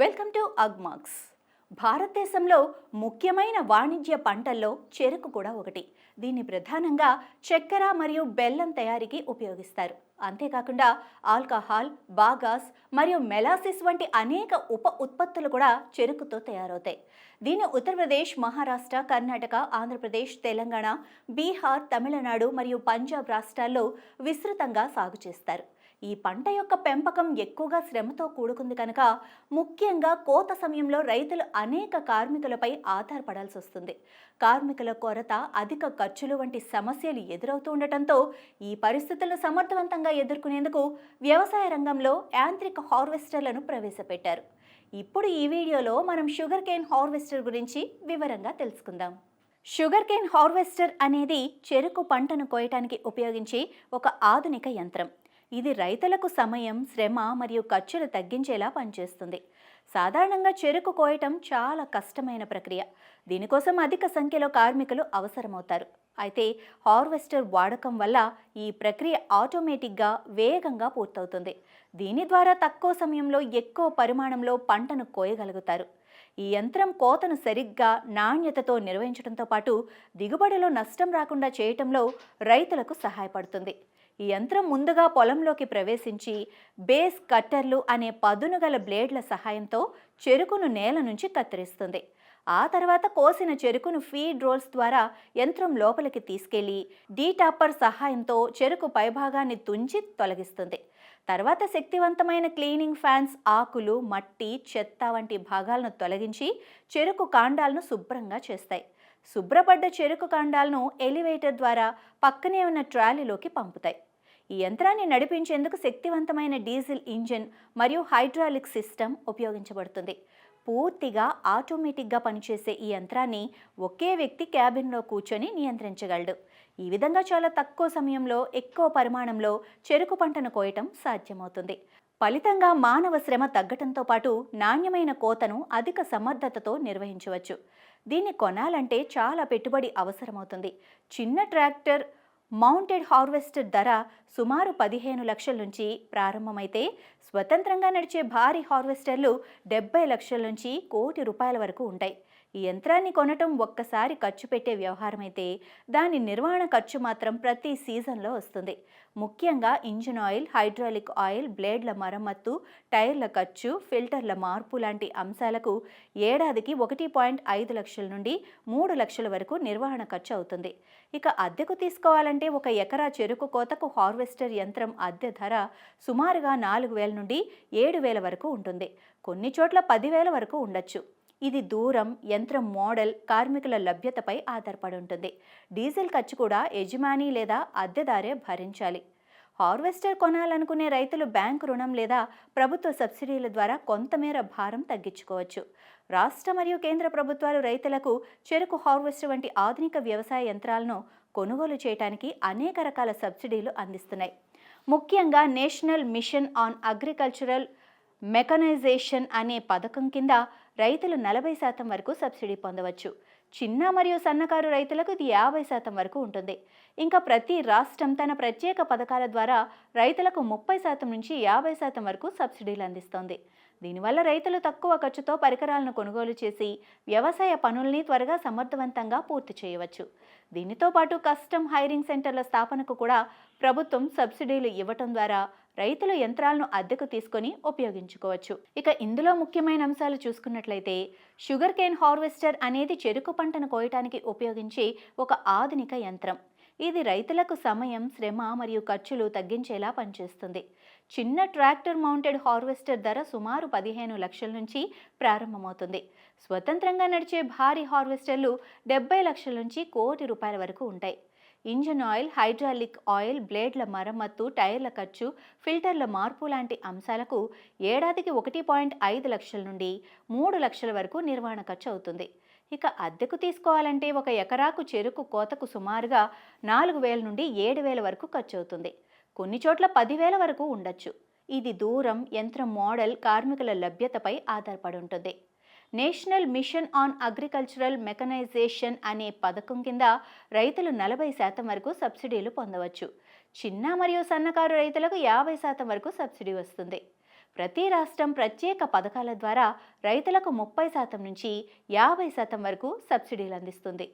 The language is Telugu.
వెల్కమ్ టు అగ్మార్క్స్ భారతదేశంలో ముఖ్యమైన వాణిజ్య పంటల్లో చెరుకు కూడా ఒకటి. దీన్ని ప్రధానంగా చక్కెర మరియు బెల్లం తయారీకి ఉపయోగిస్తారు. అంతేకాకుండా ఆల్కహాల్ బాగాస్ మరియు మెలాసిస్ వంటి అనేక ఉప ఉత్పత్తులు కూడా చెరుకుతో తయారవుతాయి. దీన్ని ఉత్తరప్రదేశ్ మహారాష్ట్ర కర్ణాటక ఆంధ్రప్రదేశ్ తెలంగాణ బీహార్ తమిళనాడు మరియు పంజాబ్ రాష్ట్రాల్లో విస్తృతంగా సాగు చేస్తారు. ఈ పంట యొక్క పెంపకం ఎక్కువగా శ్రమతో కూడుకుంది కనుక ముఖ్యంగా కోత సమయంలో రైతులు అనేక కార్మికులపై ఆధారపడాల్సి వస్తుంది. కార్మికుల కొరత అధిక ఖర్చులు వంటి సమస్యలు ఎదురవుతూ ఉండటంతో ఈ పరిస్థితులను సమర్థవంతంగా ఎదుర్కొనేందుకు వ్యవసాయ రంగంలో యాంత్రిక హార్వెస్టర్లను ప్రవేశపెట్టారు. ఇప్పుడు ఈ వీడియోలో మనం షుగర్ కేన్ హార్వెస్టర్ గురించి వివరంగా తెలుసుకుందాం. షుగర్ కేన్ హార్వెస్టర్ అనేది చెరుకు పంటను కోయటానికి ఉపయోగించే ఒక ఆధునిక యంత్రం. ఇది రైతులకు సమయం శ్రమ మరియు ఖర్చులు తగ్గించేలా పనిచేస్తుంది. సాధారణంగా చెరుకు కోయటం చాలా కష్టమైన ప్రక్రియ. దీనికోసం అధిక సంఖ్యలో కార్మికులు అవసరమవుతారు. అయితే హార్వెస్టర్ వాడకం వల్ల ఈ ప్రక్రియ ఆటోమేటిక్గా వేగంగా పూర్తవుతుంది. దీని ద్వారా తక్కువ సమయంలో ఎక్కువ పరిమాణంలో పంటను కోయగలుగుతారు. ఈ యంత్రం కోతను సరిగ్గా నాణ్యతతో నిర్వహించడంతో పాటు దిగుబడిలో నష్టం రాకుండా చేయటంలో రైతులకు సహాయపడుతుంది. ఈ యంత్రం ముందుగా పొలంలోకి ప్రవేశించి బేస్ కట్టర్లు అనే పదును గల బ్లేడ్ల సహాయంతో చెరుకును నేల నుంచి కత్తిరిస్తుంది. ఆ తర్వాత కోసిన చెరుకును ఫీడ్ రోల్స్ ద్వారా యంత్రం లోపలికి తీసుకెళ్ళి డీటాపర్ సహాయంతో చెరుకు పైభాగాన్ని తుంచి తొలగిస్తుంది. తర్వాత శక్తివంతమైన క్లీనింగ్ ఫ్యాన్స్ ఆకులు మట్టి చెత్త వంటి భాగాలను తొలగించి చెరుకు కాండాలను శుభ్రంగా చేస్తాయి. శుభ్రపడ్డ చెరుకు కాండాలను ఎలివేటర్ ద్వారా పక్కనే ఉన్న ట్రాలీలోకి పంపుతాయి. ఈ యంత్రాన్ని నడిపించేందుకు శక్తివంతమైన డీజిల్ ఇంజిన్ మరియు హైడ్రాలిక్ సిస్టమ్ ఉపయోగించబడుతుంది. పూర్తిగా ఆటోమేటిక్గా పనిచేసే ఈ యంత్రాన్ని ఒకే వ్యక్తి క్యాబిన్లో కూర్చొని నియంత్రించగలడు. ఈ విధంగా చాలా తక్కువ సమయంలో ఎక్కువ పరిమాణంలో చెరుకు పంటను కోయటం సాధ్యమవుతుంది. ఫలితంగా మానవ శ్రమ తగ్గటంతో పాటు నాణ్యమైన కోతను అధిక సమర్థతతో నిర్వహించవచ్చు. దీన్ని కొనాలంటే చాలా పెట్టుబడి అవసరమవుతుంది. చిన్న ట్రాక్టర్ మౌంటెడ్ హార్వెస్టర్ ధర సుమారు పదిహేను లక్షల నుంచి ప్రారంభమైతే స్వతంత్రంగా నడిచే భారీ హార్వెస్టర్లు డెబ్బై లక్షల నుంచి కోటి రూపాయల వరకు ఉంటాయి. ఈ యంత్రాన్ని కొనటం ఒక్కసారి ఖర్చు పెట్టే వ్యవహారమైతే దాని నిర్వహణ ఖర్చు మాత్రం ప్రతి సీజన్లో వస్తుంది. ముఖ్యంగా ఇంజిన్ ఆయిల్ హైడ్రాలిక్ ఆయిల్ బ్లేడ్ల మరమ్మత్తు టైర్ల ఖర్చు ఫిల్టర్ల మార్పు లాంటి అంశాలకు ఏడాదికి ఒకటి పాయింట్ ఐదు లక్షల నుండి మూడు లక్షల వరకు నిర్వహణ ఖర్చు అవుతుంది. ఇక అద్దెకు తీసుకోవాలంటే అంటే ఒక ఎకరా చెరుకు కోతకు హార్వెస్టర్ యంత్రం అద్దె ధర సుమారుగా నాలుగు వేల నుండి ఏడు వేల వరకు ఉంటుంది. కొన్ని చోట్ల పదివేల వరకు ఉండొచ్చు. ఇది దూరం యంత్రం మోడల్ కార్మికుల లభ్యతపై ఆధారపడి ఉంటుంది. డీజిల్ ఖర్చు కూడా యజమాని లేదా అద్దెదారే భరించాలి. హార్వెస్టర్ కొనాలనుకునే రైతులు బ్యాంకు రుణం లేదా ప్రభుత్వ సబ్సిడీల ద్వారా కొంతమేర భారం తగ్గించుకోవచ్చు. రాష్ట్ర మరియు కేంద్ర ప్రభుత్వాలు రైతులకు చెరుకు హార్వెస్టర్ వంటి ఆధునిక వ్యవసాయ యంత్రాలను కొనుగోలు చేయడానికి అనేక రకాల సబ్సిడీలు అందిస్తున్నాయి. ముఖ్యంగా National Mission on Agricultural Mechanisation అనే పథకం కింద రైతులు నలభై శాతం వరకు సబ్సిడీ పొందవచ్చు. చిన్న మరియు సన్నకారు రైతులకు ఇది యాభై శాతం వరకు ఉంటుంది. ఇంకా ప్రతి రాష్ట్రం తన ప్రత్యేక పథకాల ద్వారా రైతులకు ముప్పై శాతం నుంచి యాభై శాతం వరకు సబ్సిడీలు అందిస్తోంది. దీనివల్ల రైతులు తక్కువ ఖర్చుతో పరికరాలను కొనుగోలు చేసి వ్యవసాయ పనుల్ని త్వరగా సమర్థవంతంగా పూర్తి చేయవచ్చు. దీనితో పాటు కస్టమ్ హైరింగ్ సెంటర్ల స్థాపనకు కూడా ప్రభుత్వం సబ్సిడీలు ఇవ్వటం ద్వారా రైతులు యంత్రాలను అద్దెకు తీసుకొని ఉపయోగించుకోవచ్చు. ఇక ఇందులో ముఖ్యమైన అంశాలు చూసుకున్నట్లయితే షుగర్ కేన్ హార్వెస్టర్ అనేది చెరుకు పంటను కోయటానికి ఉపయోగించే ఒక ఆధునిక యంత్రం. ఇది రైతులకు సమయం శ్రమ మరియు ఖర్చులు తగ్గించేలా పనిచేస్తుంది. చిన్న ట్రాక్టర్ మౌంటెడ్ హార్వెస్టర్ ధర సుమారు పదిహేను లక్షల నుంచి ప్రారంభమవుతుంది. స్వతంత్రంగా నడిచే భారీ హార్వెస్టర్లు డెబ్బై లక్షల నుంచి కోటి రూపాయల వరకు ఉంటాయి. ఇంజన్ ఆయిల్ హైడ్రాలిక్ ఆయిల్ బ్లేడ్ల మరమ్మత్తు టైర్ల ఖర్చు ఫిల్టర్ల మార్పు లాంటి అంశాలకు ఏడాదికి ఒకటి పాయింట్ ఐదు లక్షల నుండి మూడు లక్షల వరకు నిర్వహణ ఖర్చు అవుతుంది. ఇక అద్దెకు తీసుకోవాలంటే ఒక ఎకరాకు చెరుకు కోతకు సుమారుగా నాలుగు వేల నుండి ఏడు వేల వరకు ఖర్చు అవుతుంది. కొన్ని చోట్ల పదివేల వరకు ఉండొచ్చు. ఇది దూరం యంత్రం మోడల్ కార్మికుల లభ్యతపై ఆధారపడి ఉంటుంది. National Mission on Agricultural Mechanisation అనే పథకం కింద రైతులు నలభై శాతం వరకు సబ్సిడీలు పొందవచ్చు. చిన్న మరియు సన్నకారు రైతులకు యాభై శాతం వరకు సబ్సిడీ వస్తుంది. ప్రతి రాష్ట్రం ప్రత్యేక పథకాల ద్వారా రైతులకు ముప్పై శాతం నుంచి యాభై శాతం వరకు సబ్సిడీలు అందిస్తుంది.